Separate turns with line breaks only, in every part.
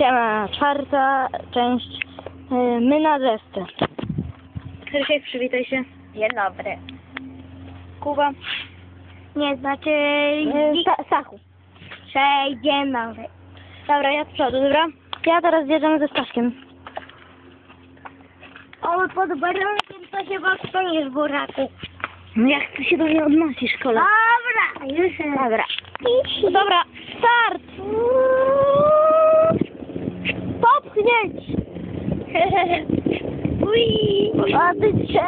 Siema, czwarta część. y, My na desce. Rysiek, przywitaj się.
Dzień dobry.
Kuba.
Nie, znaczy...
Y, Sta- Stachu.
Cześć, dzień dobry.
Dobra, ja z przodu, dobra? Ja teraz zjeżdżam ze Staszkiem.
O, pod warunkiem to się stoisz, buraku.
No jak ty się do mnie odnosisz, kolega?
Dobra, już.
Dobra. No dobra, start! Popchnieć!
Ui.
Ty się...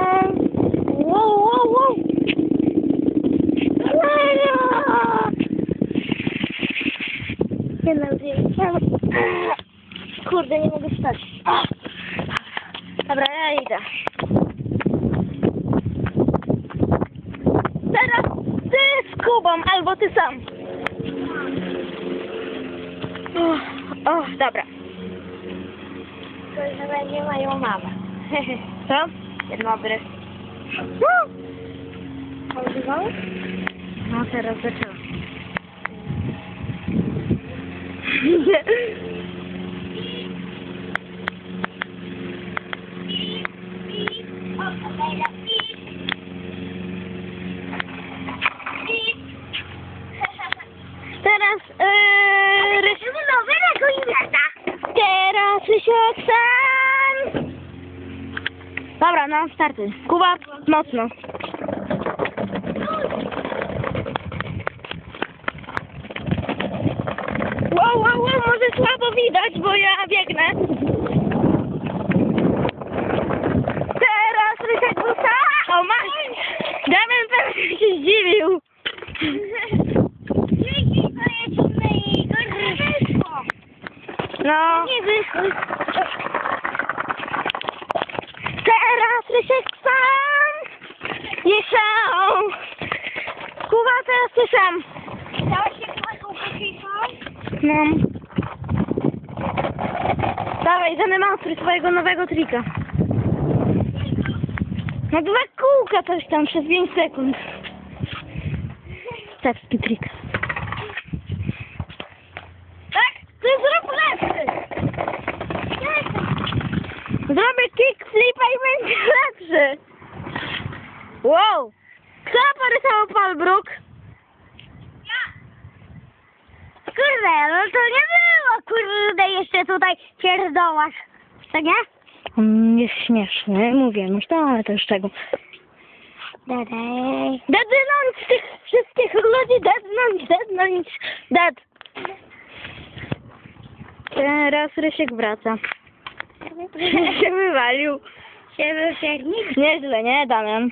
Wow, wow, wow!
Nie dobry.
Kurde, nie mogę stać. Dobra, ja idę. Teraz ty z Kubą, albo ty sam. O, o dobra.
To nie mają mamę.
Co?
Dzień dobry. Nagrywałeś?
No teraz zaczęłam. Teraz yy, rys...
nowego imienia.
Teraz Rysiek sam. Dobra, startuj. Kuba, mocno. Wow, wow, wow, może słabo widać, bo ja biegnę. Teraz Rysiek Busa. O, masz. Damian pewnie się zdziwił. No.
Nie wyszło.
Teraz Rysiek sam. Jechał. Kuba, teraz ty sam.
Dałeś się taką pociską?
No. Dawaj, zademonstruj swojego nowego trika. No dwa kółka coś tam przez 5 sekund. Cepski trik. Tak, ty zrób lepszy. Zrobię kickflipa i będzie lepszy. Wow. Kto porysował Palbruk?
Kurde, no to nie było, kurde, jeszcze tutaj pierdołasz. Tak nie?
On jest śmieszny, mówię, no to, ale to już czego.
Dadej.
Dednąć tych wszystkich ludzi, dednąć, dednąć, dead. Teraz Rysiek wraca. się wywalił.
Się wypiernik?
Nieźle, nie, Damian?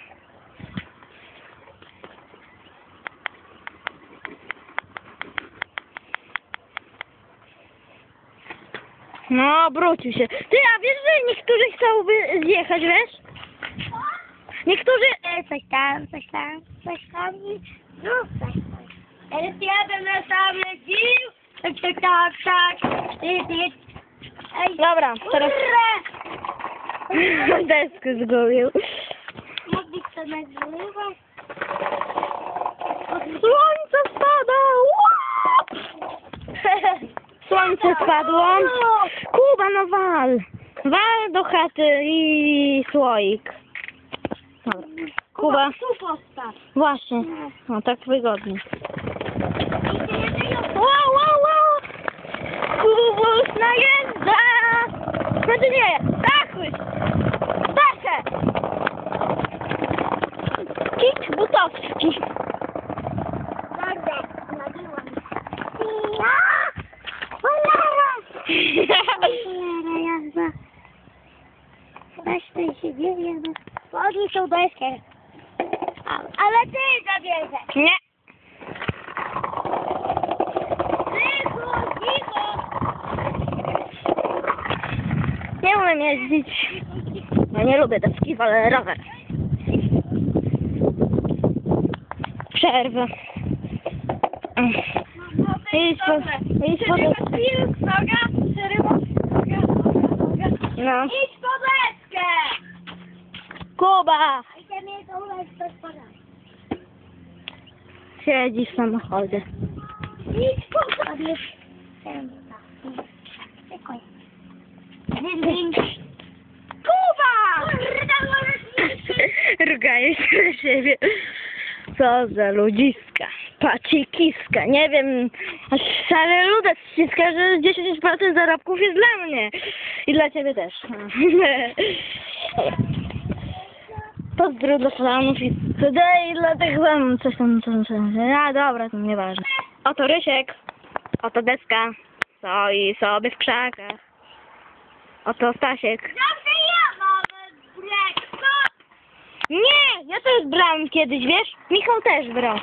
No, obrócił się. Ty, a wiesz, że niektórzy chcą by zjechać, wiesz? Niektórzy...
E, Coś tam, coś tam, coś tam i znów coś tam. Teraz jadę na same dził. Tak, tak, tak, tak. Ty, ty. Ej,
Dobra, teraz
kurde.
deskę zgubił.
Mogli to nagrywać?
Słońce spada! Słońce spadło. Kuba, no wal. Wal do chaty i słoik. Dobra. Kuba,
Tu postaw.
właśnie. No tak wygodnie. Wow, wow, wow! Kubus najeżdża! Znaczy nie, Stachuś! Staszę! Kick butowski.
Dzieje, no. Podnieś tą deskę. Ale ty zabierzesz.
Nie.
Cicho, cicho.
Nie umiem jeździć. Ja nie lubię deski, ale rower. Przerwę. Idź po, idź po deskę.
Noga, przerywa, noga, noga.
No.
Idź!
Kuba! Siedzi w samochodzie. Kuba! Rugają się na siebie. Co za ludziska. Pacikiska. Nie wiem, aż szary ludes ściska, że 10% zarobków jest dla mnie. I dla ciebie też. Pozdro dla fanów i i dla tych wam coś tam, coś tam. A dobra, to nieważne. Oto Rysiek. Oto deska. Stoi sobie w krzakach. Oto Stasiek.
Dobrze ja mam brekko.
Nie, ja też brałem kiedyś, wiesz? Michał też brał.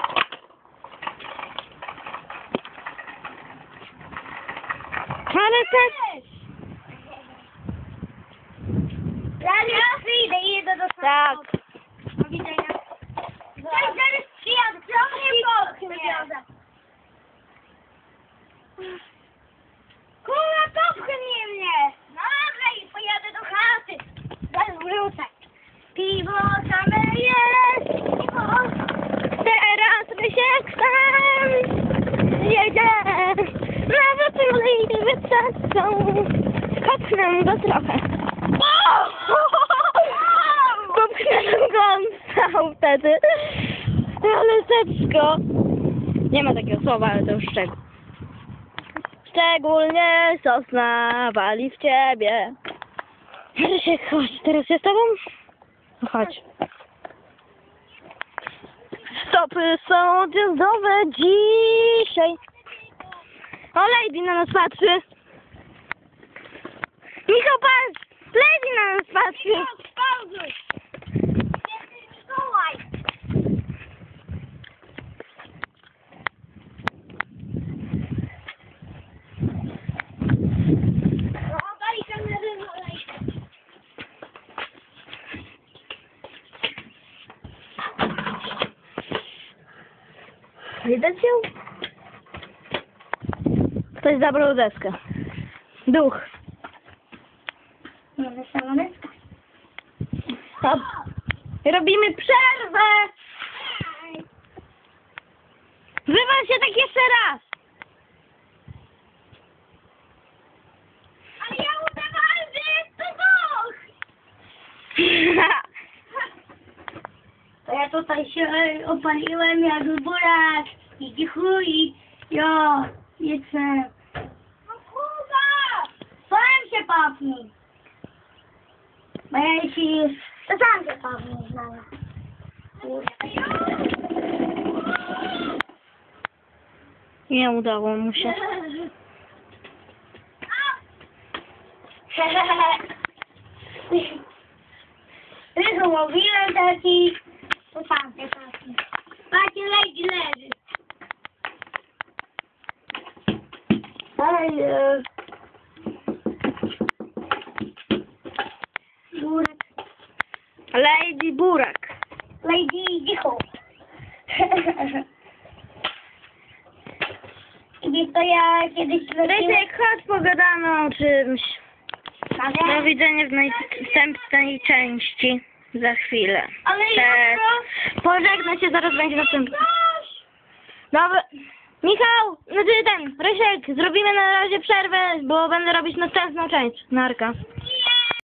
Ale też...
Ja nie przyjdę, idę do
Tak.
Do widzenia. Cześć, zaraz przyjadę. Co mnie popchnie? Kurwa, popchnie mnie. Dobra, i pojadę do chaty. Zaraz wrócę. Piwo same jest. Piwo.
Teraz Rysiek sam jedzie. Nawet lady wysadzą. Kopnę go trochę. Wtedy. Ale teczko. Nie ma takiego słowa, ale to już szczegół. Szczególnie sosna wali w ciebie. Rysiek, chodź, teraz ja z tobą? No Chodź. Stopy są odjazdowe dzisiaj. O, Lady na nas patrzy. Michał, patrz! Lady na nas patrzy.
Pauzuj.
Widać ją? Ktoś zabrał deskę. Duch. Stop. Robimy przerwę. Wywal się tak jeszcze raz.
Tutaj się opaliłem jak burak i chuj. Jo, jestem. No kurwa! Sam się papnij. Bo ja ci... To sam się papnij znalazł.
Nie udało mu się.
Rychu mówiłem taki... Się papnij. Patrzcie, legi leży. Ej, e, Burak.
Lady Burak.
Lady Dicho. I to ja kiedyś
Rysiek, chodź pogadamy o czymś. Do widzenia w następnej części. Za chwilę.
Ale
Cześć.
ja
Pożegnaj się, zaraz będzie następny. Dobra. Michał, znaczy ten, Rysiek, zrobimy na razie przerwę, bo będę robić następną część. Narka.